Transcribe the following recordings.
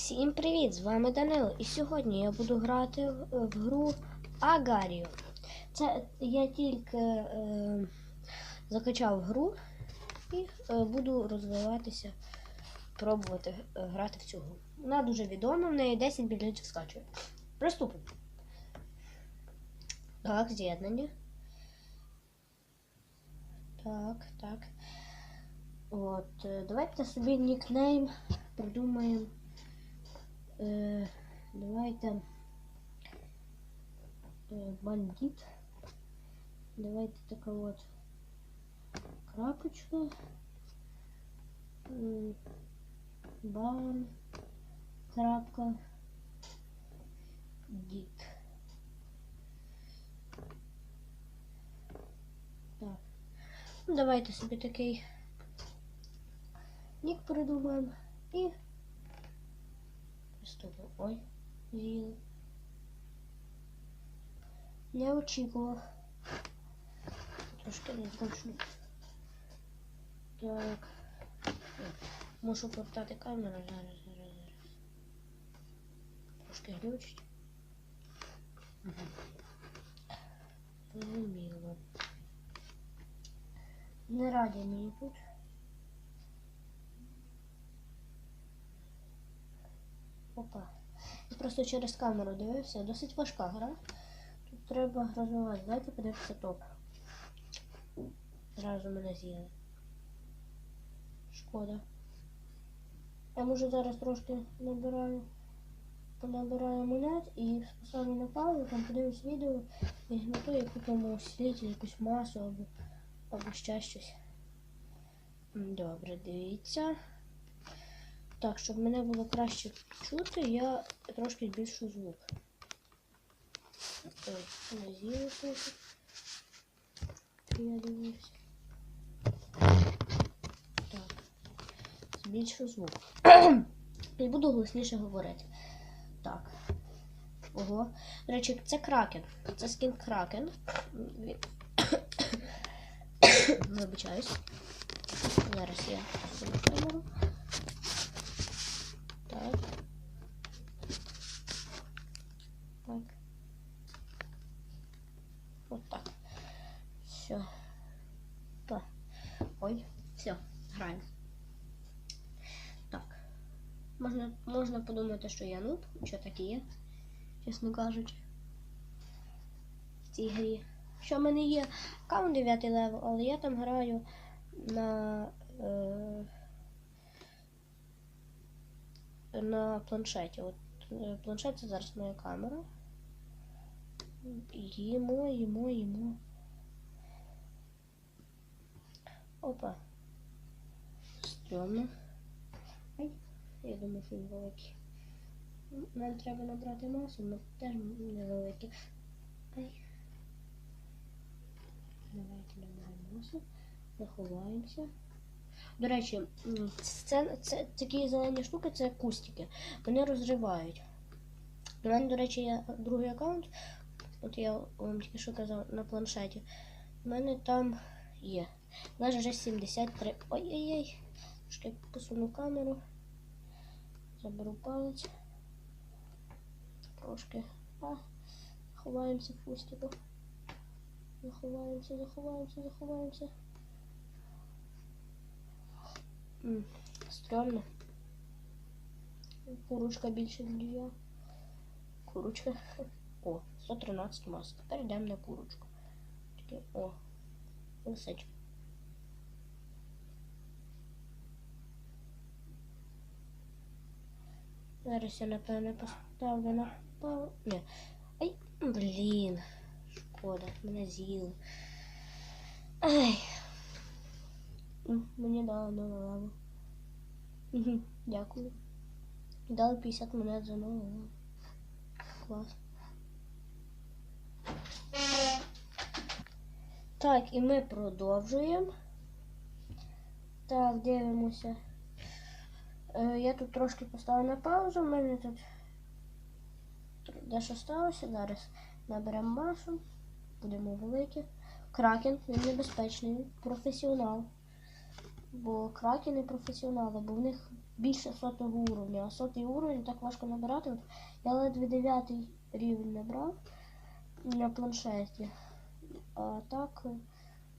Всім привіт! З вами Данило. І сьогодні я буду грати в, гру Агаріо. Це я тільки е, закачав гру і е, буду розвиватися, пробувати е, грати в цю гру. Вона дуже відома, в неї 10 білетів скачує. Приступимо. Так, з'єднання. Так, так. От, е, давайте собі нікнейм придумаємо. Е, давайте е, бандит. Давайте така от крапочка. М, Бан. Крапка. Дит. Так. Ну, давайте собі такий нік придумаємо і приступимо. Ой, з'їли. Не очікував. Трошки незручно. Так. Мушу повертати камеру зараз, зараз, зараз. Трошки глючить. Зрозуміло. Не раді мені тут. Опа. Я просто через камеру дивився. Досить важка гра. Тут треба розвивати. Давайте подивимося топ. Зразу мене з'їли. Шкода. Я може зараз трошки набираю. Понабираю монет і поставлю на паузу, там подивлюсь відео і змотую яку там усилитель, якусь масу або, або ще щось. Добре, дивіться. Так, щоб мене було краще чути, я трошки збільшу звук. З'їли трохи. Я дивився. Так. Збільшу звук. І буду голосніше говорити. Так. Ого. До речі, це кракен. Це скін кракен. Вибачаюсь. Зараз я камеру. Так. Так. Вот так. Все. Так. Ой, все, граємо. Так. Можна, подумати, що я нуб, що так є, чесно кажучи. В цій грі. Що в мене є аккаунт 9 левел, але я там граю на. Е, на планшеті. От е, планшет це зараз моя камера. Їмо, їмо, їмо. Опа. Стрьомно. Я думаю, що він великий. Нам треба набрати масу, ми теж невеликі. Ай. Давайте наберемо масу. Заховаємося. До речі, це, це такі зелені штуки, це кустики. Вони розривають. У мене, до речі, є другий аккаунт. От я вам тільки що казав на планшеті. У мене там є. У нас вже 73. Ой-ой-ой. Трошки посуну камеру. Заберу палець. Трошки. А, ховаємося в кустику. Заховаємося, заховаємося, заховаємося. Стрьомно. Курочка більше ніж я. Курочка. О, 113 масок. Тепер йдемо на курочку. Таке, о, лисичка. Зараз я, напевно, поставлю на Ні. Ай, блін. Шкода, мене з'їли. Ай. Мені дали нову лаву. Дякую. Дали 50 монет за нову лаву. Клас. Так, і ми продовжуємо. Так, дивимося. Е, я тут трошки поставив на паузу, у мене тут тр- дещо сталося. Зараз наберемо масу, будемо великі. Кракен, він небезпечний, він професіонал. Бо кракени професіонали, бо в них більше сотого уровня. А сотий уровень так важко набирати. Я ледве дев'ятий рівень набрав на планшеті. А так.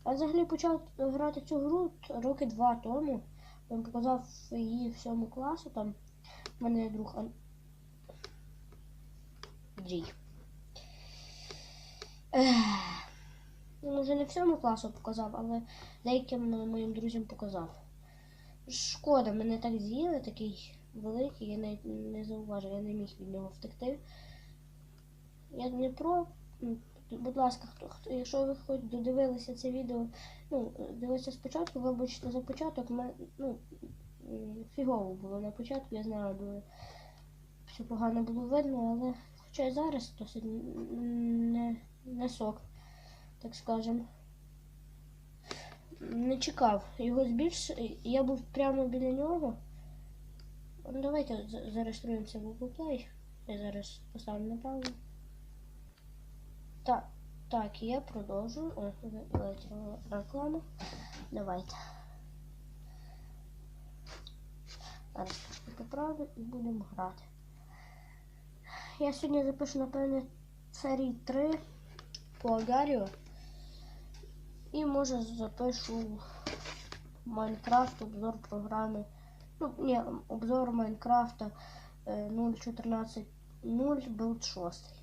Я взагалі почав грати цю гру роки два тому. Він показав її в класу там. У мене друг Ан... Ну, вже не всьому класу показав, але деяким моїм друзям показав. Шкода, мене так з'їли, такий великий, я навіть не зауважив, я не міг від нього втекти. Я не про. Будь ласка, хто, хто, якщо ви хоч додивилися це відео, ну, дивилися спочатку, вибачте за початок, ме- ну, фігово було на початку, я знаю, все погано було видно, але хоча й зараз досить не, сок, так скажем. Не чекав. Його збільш... Я був прямо біля нього. Ну, давайте зареєструємося в Google Play. Я зараз поставлю на паузу. Так, так, я продовжую. О, вилетіла реклама. Давайте. Зараз поправлю і будемо грати. Я сьогодні запишу, напевне, серії 3 по Агаріо. І може запишу Майнкрафт, обзор програми. Ну, ні, обзор Майнкрафта е, 0.14.0 білд 6.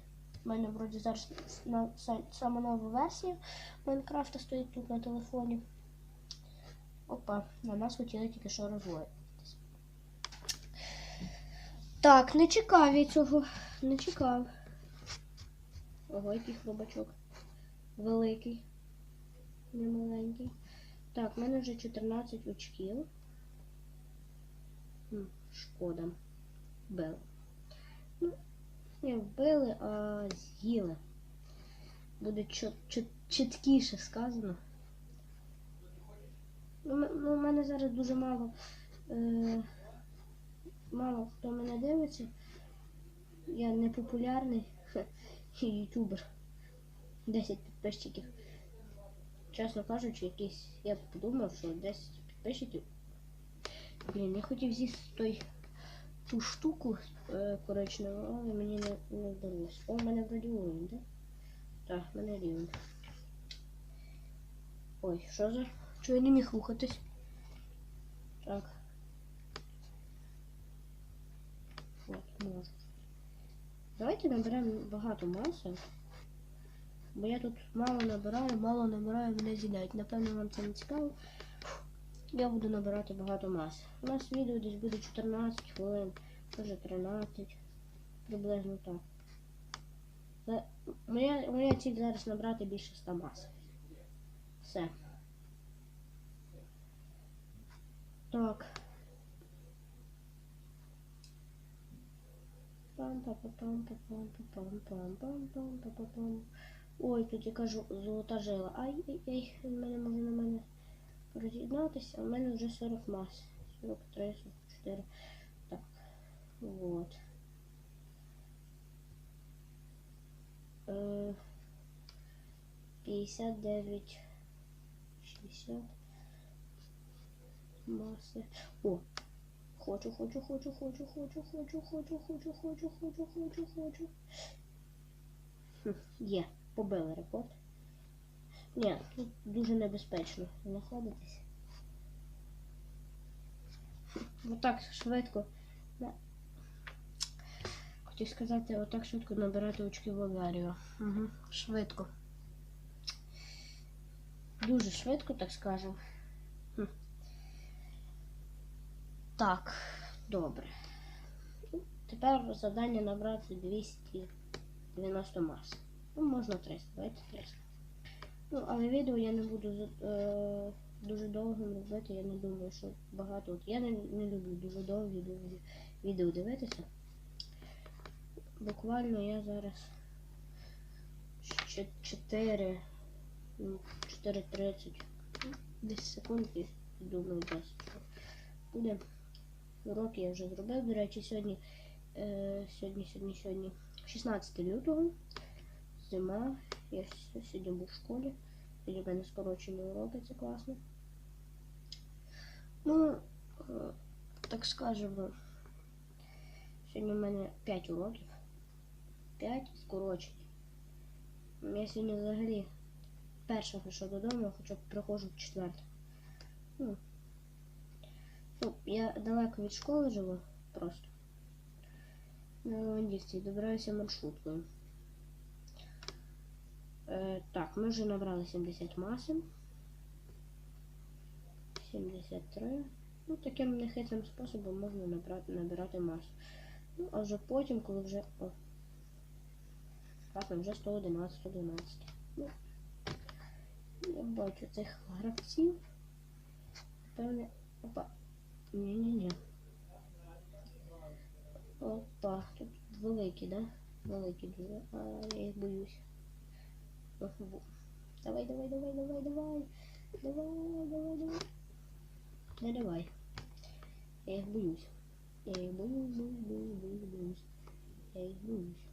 У мене вроді зараз на са- сама нова версія Майнкрафта стоїть тут на телефоні. Опа, на нас хотіли тільки що розвоїтись. Так, не чекав я цього. Не чекав. Ого, який хробачок. Великий. Не маленький. Так, в мене вже 14 очків. Шкода. Вбили. Ну, не вбили, а з'їли. Буде чіт- чіт- чіткіше сказано. Ну, м- ну, у мене зараз дуже мало. Е- мало хто мене дивиться. Я не популярний ютубер. 10 підписчиків. Чесно кажучи, якийсь. Я подумав, що 10 підписчиків. Блін, я хотів з'їсти той ту штуку е, коричневу, але мені не, не вдалося. О, у мене вроді уровень, так? Так, в мене рівень. Ой, що за? Чого я не міг рухатись? Так. От. Давайте наберемо багато маси. Бо я тут мало набираю, мало набираю, мене з'їдають. Напевно, вам це не цікаво. Я буду набирати багато маси. У нас відео десь буде 14 хвилин, може 13. Приблизно так. Це- Моя, моя ціль зараз набрати більше 100 мас. Все. Так. Ой, тут я кажу золота жила. Ай-яй-яй, він мене може на мене роз'єднатися. а в мене вже 40 мас. 43, 44. Так. Вот. Е, 59. 60. Маси. О! Хочу, хочу, хочу, хочу, хочу, хочу, хочу, хочу, хочу, хочу, хочу, хочу. Є, побили рекорд. Ні, тут дуже небезпечно знаходитись. Отак швидко. Хотів сказати, отак швидко набирати очки в Агаріо. Угу. Швидко. Дуже швидко, так скажемо. Хм. Так, добре. Тепер завдання набрати 290 мас. Ну, можна 300, давайте 300. Ну, але відео я не буду е, дуже довгим робити. Я не думаю, що багато. От я не, не люблю дуже довгі відео дивитися. Буквально я зараз 4, 4.30, ну, десь секунд і думаю, десь що буде. Уроки я вже зробив. До речі, сьогодні, е, сьогодні, сьогодні, сьогодні 16 лютого. Зима. Я сьогодні був в школі. Сьогодні в мене скорочені уроки, це класно. Ну, е, так скажемо, сьогодні в мене 5 уроків. 5 скорочень. Я сьогодні взагалі перша прийшов додому, хоча б приходжу в четверте. Ну, ну, я далеко від школи живу просто. На Левандівці добираюся маршруткою. Е, так, ми вже набрали 70 масин. 73. Ну, таким нехитрим способом можна набрати, набирати масу. Ну, а вже потім, коли вже. О, так, вже 111, 112. Ну, я бачу цих гравців. Певне. Опа. Ні-ні-ні. Опа, тут великі, да? Великі дуже. А я їх боюсь. Давай, давай, давай, давай, давай. Давай, давай, давай. Не давай. Я їх боюсь. Я їх боюсь, боюсь, боюсь, боюсь, боюсь. Я їх боюсь.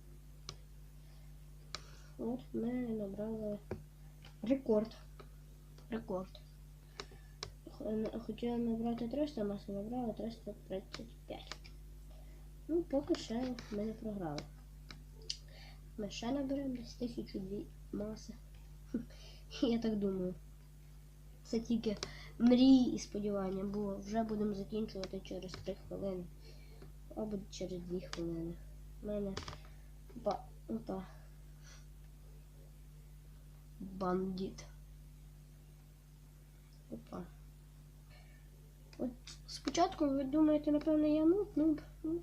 От ми набрали рекорд. Рекорд. Хотіла набрати 300, а маси набрали 335. Ну, поки ще ми не програли. Ми ще наберемо десь тисячу дві маси. Я так думаю. Це тільки мрії і сподівання, бо вже будемо закінчувати через 3 хвилини. Або через 2 хвилини. У мене. Опа, опа. Бандит. Опа. Спочатку ви думаєте, напевно, я нуб, нуб. Ну,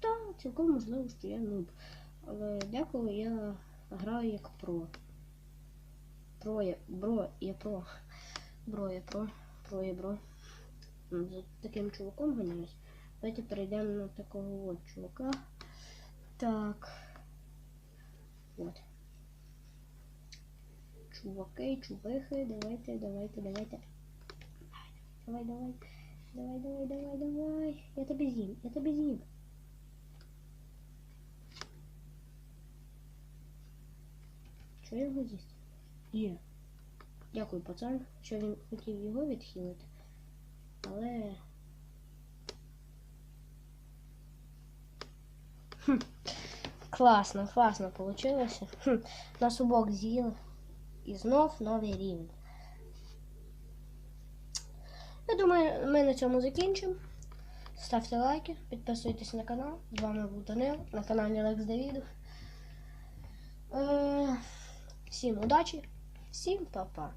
так, цілком можливо, що я нуб. Але деколи я граю як про. Про є, бро, є про. Бро є про. Про є бро. За таким чуваком ганяюсь. Давайте перейдемо на такого от чувака. Так. От. Чуваки, чувихи, давайте, давайте, давайте. Давай, давай. Давай, давай, давай, давай. Я тебе з'їм, я тебе з'їм. Що я його з'їсти? Є. Дякую, пацан, що він хотів його відхилити. Але. Хм. Класно, класно получилося. Хм. Обох з'їли. І знов новий рівень. Я думаю, ми на цьому закінчимо. Ставте лайки, підписуйтесь на канал. З вами був Данил на каналі Лекс Давідов. Е, Всім удачі, всім па-па.